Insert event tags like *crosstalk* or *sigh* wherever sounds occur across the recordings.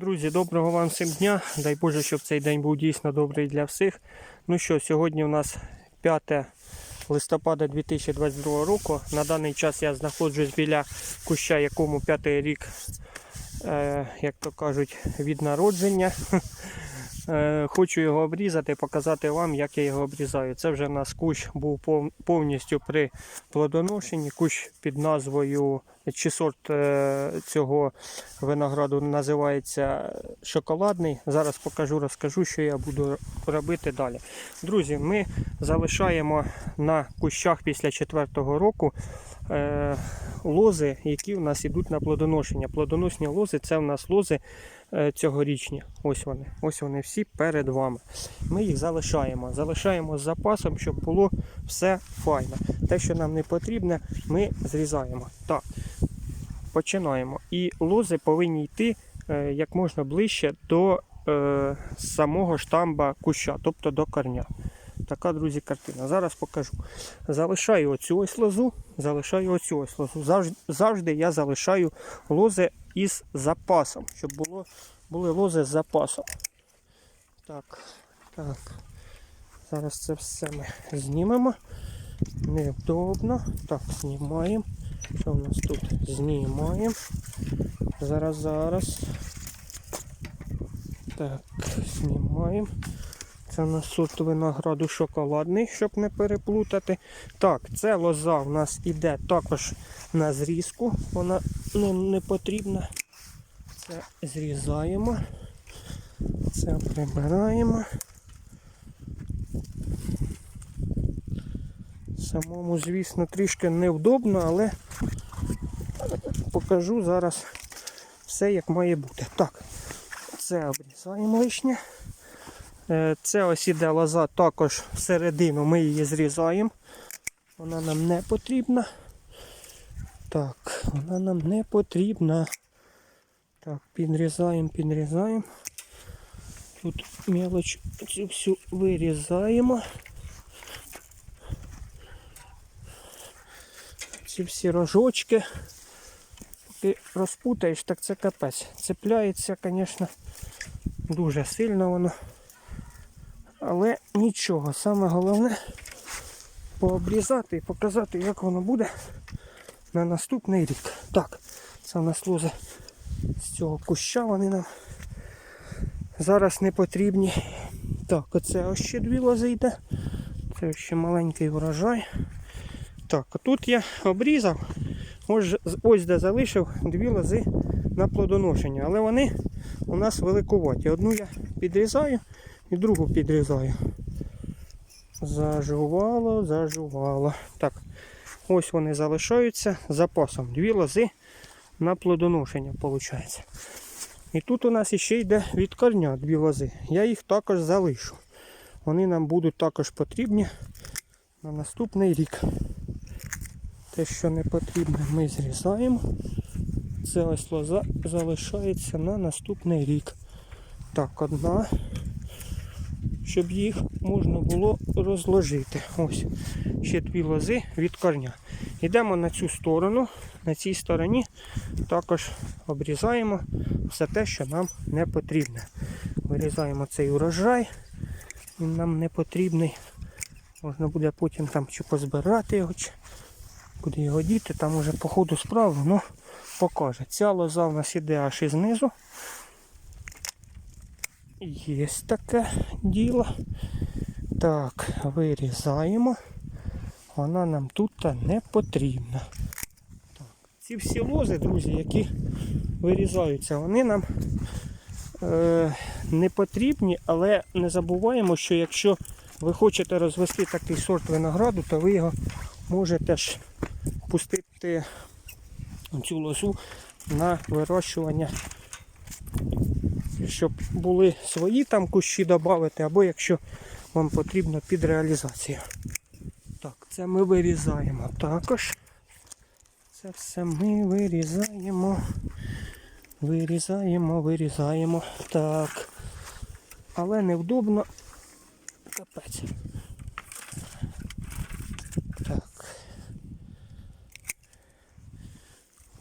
Друзі, доброго вам всім дня. Дай Боже, щоб цей день був дійсно добрий для всіх. Ну що, сьогодні у нас 5 листопада 2022 року. На даний час я знаходжусь біля куща, якому п'ятий рік, е, як то кажуть, від народження. *laughs* Е, Хочу його обрізати, показати вам, як я його обрізаю. Це вже у нас кущ був повністю при плодоношенні. Кущ під назвою чи сорт е, цього винограду називається шоколадний. Зараз покажу, розкажу, що я буду робити далі. Друзі, ми залишаємо на кущах після четвертого року е, лози, які у нас йдуть на плодоношення. Плодоносні лози це у нас лози е, цьогорічні. Ось вони. Ось вони всі перед вами. Ми їх залишаємо. Залишаємо з запасом, щоб було все файно. Те, що нам не потрібне, ми зрізаємо. Так, починаємо. І лози повинні йти е, як можна ближче до е, самого штамба куща, тобто до корня. Така, друзі, картина. Зараз покажу. Залишаю оцю ось лозу, залишаю оцю ось лозу. Завжди, завжди я залишаю лози із запасом, щоб було, були лози з запасом. Так, так. Зараз це все ми знімемо. Невдобно. Так, знімаємо. Що в нас тут? Знімаємо. Зараз, зараз. Так, знімаємо. Це у нас сорт винограду шоколадний, щоб не переплутати. Так, це лоза у нас іде також на зрізку. Вона не, не потрібна. Це зрізаємо. Це прибираємо. Самому, звісно, трішки невдобно, але покажу зараз все як має бути. Так, це обрізаємо лишнє. Е, Це ось іде лоза також всередину, ми її зрізаємо. Вона нам не потрібна. Так, вона нам не потрібна. Так, підрізаємо, підрізаємо. Тут мелоч цю всю вирізаємо. Ці всі рожочки. Ти розпутаєш, так це капець. Цепляється, звісно, дуже сильно воно. Але нічого, саме головне пообрізати і показати, як воно буде на наступний рік. Так, це у нас лози з цього куща, вони нам зараз не потрібні. Так, оце ось ще дві лози йде. Це ще маленький врожай. Так, тут я обрізав, ось, ось де залишив дві лози на плодоношення. Але вони у нас великуваті. Одну я підрізаю і другу підрізаю. Зажувало, зажувало. Так, ось вони залишаються запасом. Дві лози на плодоношення, виходить. І тут у нас іще йде від корня дві лози. Я їх також залишу. Вони нам будуть також потрібні на наступний рік. Те, що не потрібно, ми зрізаємо. Це ось лоза залишається на наступний рік. Так, одна, щоб їх можна було розложити. Ось ще дві лози від корня. Йдемо на цю сторону. На цій стороні також обрізаємо все те, що нам не потрібне. Вирізаємо цей урожай, він нам не потрібний. Можна буде потім там чи позбирати його, чи куди його діти, там уже по ходу справи воно покаже. Ця лоза в нас іде аж із низу. Є таке діло. Так, вирізаємо. Вона нам тут не потрібна. Так. Ці всі лози, друзі, які вирізаються, вони нам е, не потрібні, але не забуваємо, що якщо ви хочете розвести такий сорт винограду, то ви його можете ж пустити цю лозу на вирощування щоб були свої там кущі додати, або якщо вам потрібно під реалізацію. Так, це ми вирізаємо також. Це все ми вирізаємо. Вирізаємо, вирізаємо. Так. Але невдобно. Капець.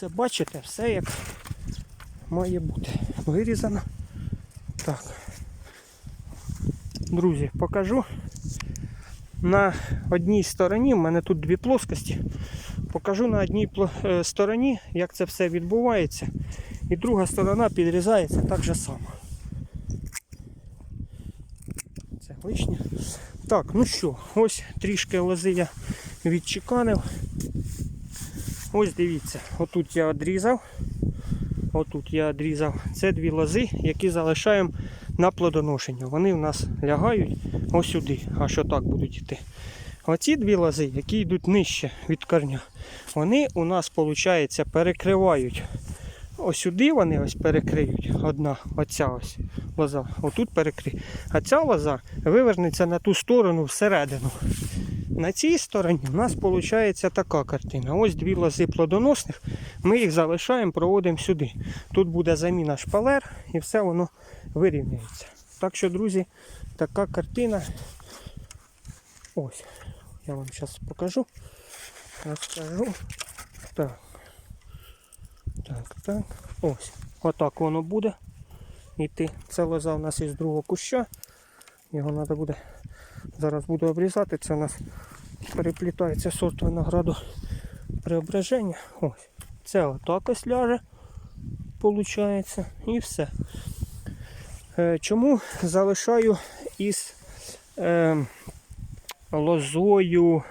Це бачите, все як має бути вирізана. Так. Друзі, покажу. На одній стороні, в мене тут дві плоскості. Покажу на одній е, стороні, як це все відбувається. І друга сторона підрізається так же само. Це лишнє. Так, ну що, ось трішки лози я відчеканив. Ось дивіться, отут я відрізав. Отут я відрізав. Це дві лози, які залишаємо на плодоношення. Вони в нас лягають ось сюди, аж отак будуть йти. Оці дві лози, які йдуть нижче від корня, вони у нас, виходить, перекривають. Ось сюди вони ось перекриють. Одна, оця ось лоза. Отут перекриє. А ця лоза вивернеться на ту сторону всередину. На цій стороні у нас виходить така картина. Ось дві лози плодоносних. Ми їх залишаємо, проводимо сюди. Тут буде заміна шпалер і все воно вирівняється. Так що, друзі, така картина. Ось. Я вам зараз покажу. Розкажу. Так. Так, так. Ось. Отак воно буде. Іти. Це лоза у нас із другого куща. Його треба буде. Зараз буду обрізати. Це у нас переплітається сорт винограду преображення. Ось. Це отак ось ляже. Получається. І все. Е, чому залишаю із е, лозою,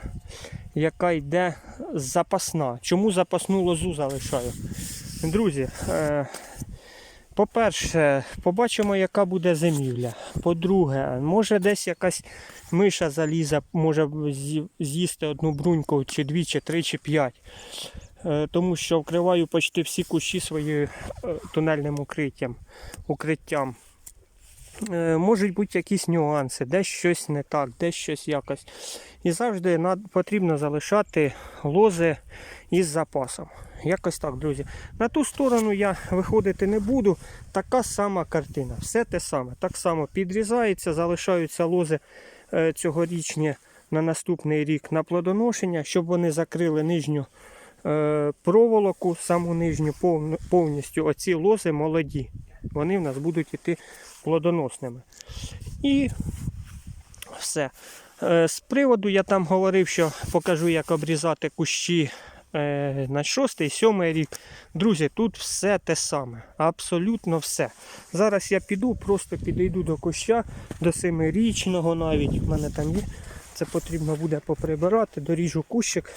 яка йде запасна? Чому запасну лозу залишаю? Друзі, е, по-перше, побачимо, яка буде зимівля. По-друге, може десь якась миша заліза, може з'їсти одну бруньку, чи дві, чи три, чи п'ять. Е, Тому що вкриваю почти всі кущі своїм е, тунельним укриттям. укриттям. Е, Можуть бути якісь нюанси, десь щось не так, десь щось якось. І завжди потрібно залишати лози із запасом. Якось так, друзі. На ту сторону я виходити не буду. Така сама картина. Все те саме. Так само підрізається, залишаються лози е, цьогорічні на наступний рік на плодоношення, щоб вони закрили нижню е, проволоку, саму нижню повністю. Оці лози молоді. Вони в нас будуть йти плодоносними. І все. Е, З приводу я там говорив, що покажу, як обрізати кущі на шостий, сьомий рік. Друзі, тут все те саме. Абсолютно все. Зараз я піду, просто підійду до куща, до семирічного навіть. У мене там є. Це потрібно буде поприбирати, доріжу кущик,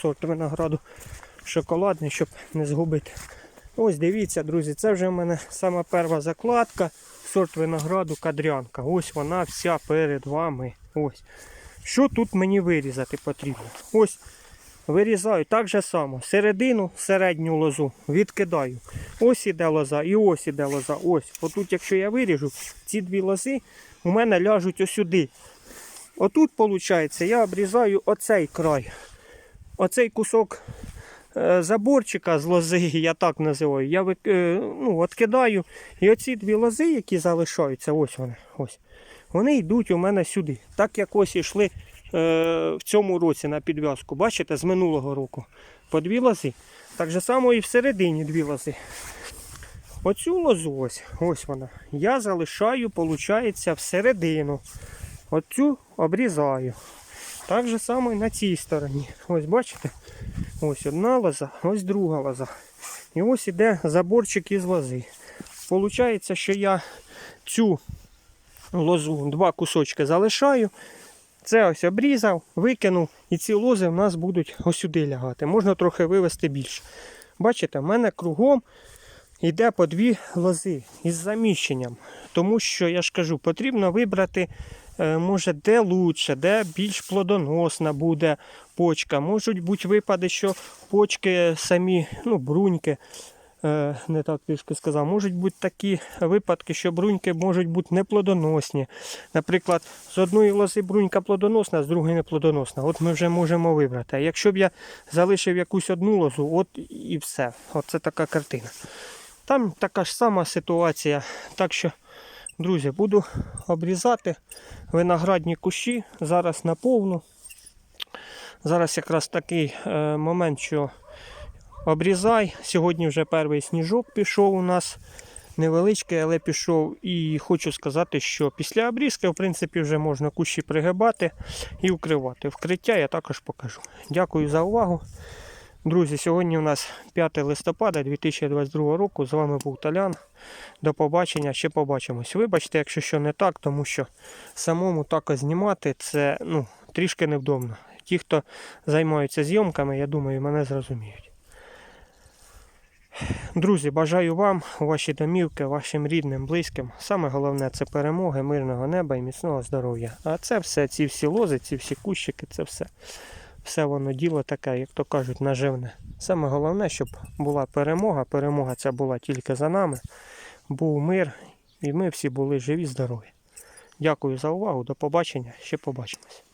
сорт винограду шоколадний, щоб не згубити. Ось дивіться, друзі, це вже в мене сама перша закладка, сорт винограду кадрянка. Ось вона вся перед вами. Ось. Що тут мені вирізати потрібно? Ось вирізаю так же само. Середину, середню лозу відкидаю. Ось іде лоза і ось іде лоза. Ось. Отут, якщо я виріжу, ці дві лози у мене ляжуть осюди. Отут, виходить, я обрізаю оцей край. Оцей кусок е, заборчика з лози, я так називаю, я е, ну, відкидаю. І оці дві лози, які залишаються, ось вони, ось, вони йдуть у мене сюди. Так як ось йшли в цьому році на підв'язку. Бачите, з минулого року. По дві лози. Так же само і всередині дві лози. Оцю лозу, ось, ось вона. Я залишаю, виходить, всередину. Оцю обрізаю. Так же само і на цій стороні. Ось бачите? Ось одна лоза, ось друга лоза. І ось іде заборчик із лози. Получається, що я цю лозу, два кусочки залишаю. Це ось обрізав, викинув, і ці лози в нас будуть сюди лягати. Можна трохи вивести більше. Бачите, в мене кругом йде по дві лози із заміщенням. Тому що, я ж кажу, потрібно вибрати, е, може, де лучше, де більш плодоносна буде почка. Можуть бути випади, що почки самі, ну, бруньки, не так трішки сказав, можуть бути такі випадки, що бруньки можуть бути неплодоносні. Наприклад, з одної лози брунька плодоносна, з другої неплодоносна. От ми вже можемо вибрати. А якщо б я залишив якусь одну лозу, от і все. Оце така картина. Там така ж сама ситуація. Так що, друзі, буду обрізати виноградні кущі зараз наповну. Зараз якраз такий е, момент, що обрізай. Сьогодні вже перший сніжок пішов у нас. Невеличкий, але пішов. І хочу сказати, що після обрізки, в принципі, вже можна кущі пригибати і укривати. Вкриття я також покажу. Дякую за увагу. Друзі, сьогодні у нас 5 листопада 2022 року. З вами був Талян. До побачення, ще побачимось. Вибачте, якщо що не так, тому що самому так знімати це ну, трішки невдобно. Ті, хто займаються зйомками, я думаю, мене зрозуміють. Друзі, бажаю вам, ваші домівки, вашим рідним, близьким. Саме головне це перемоги, мирного неба і міцного здоров'я. А це все, ці всі лози, ці всі кущики, це все. Все воно діло таке, як то кажуть, наживне. Саме головне, щоб була перемога. Перемога ця була тільки за нами. Був мир, і ми всі були живі, здорові. Дякую за увагу. До побачення. Ще побачимось.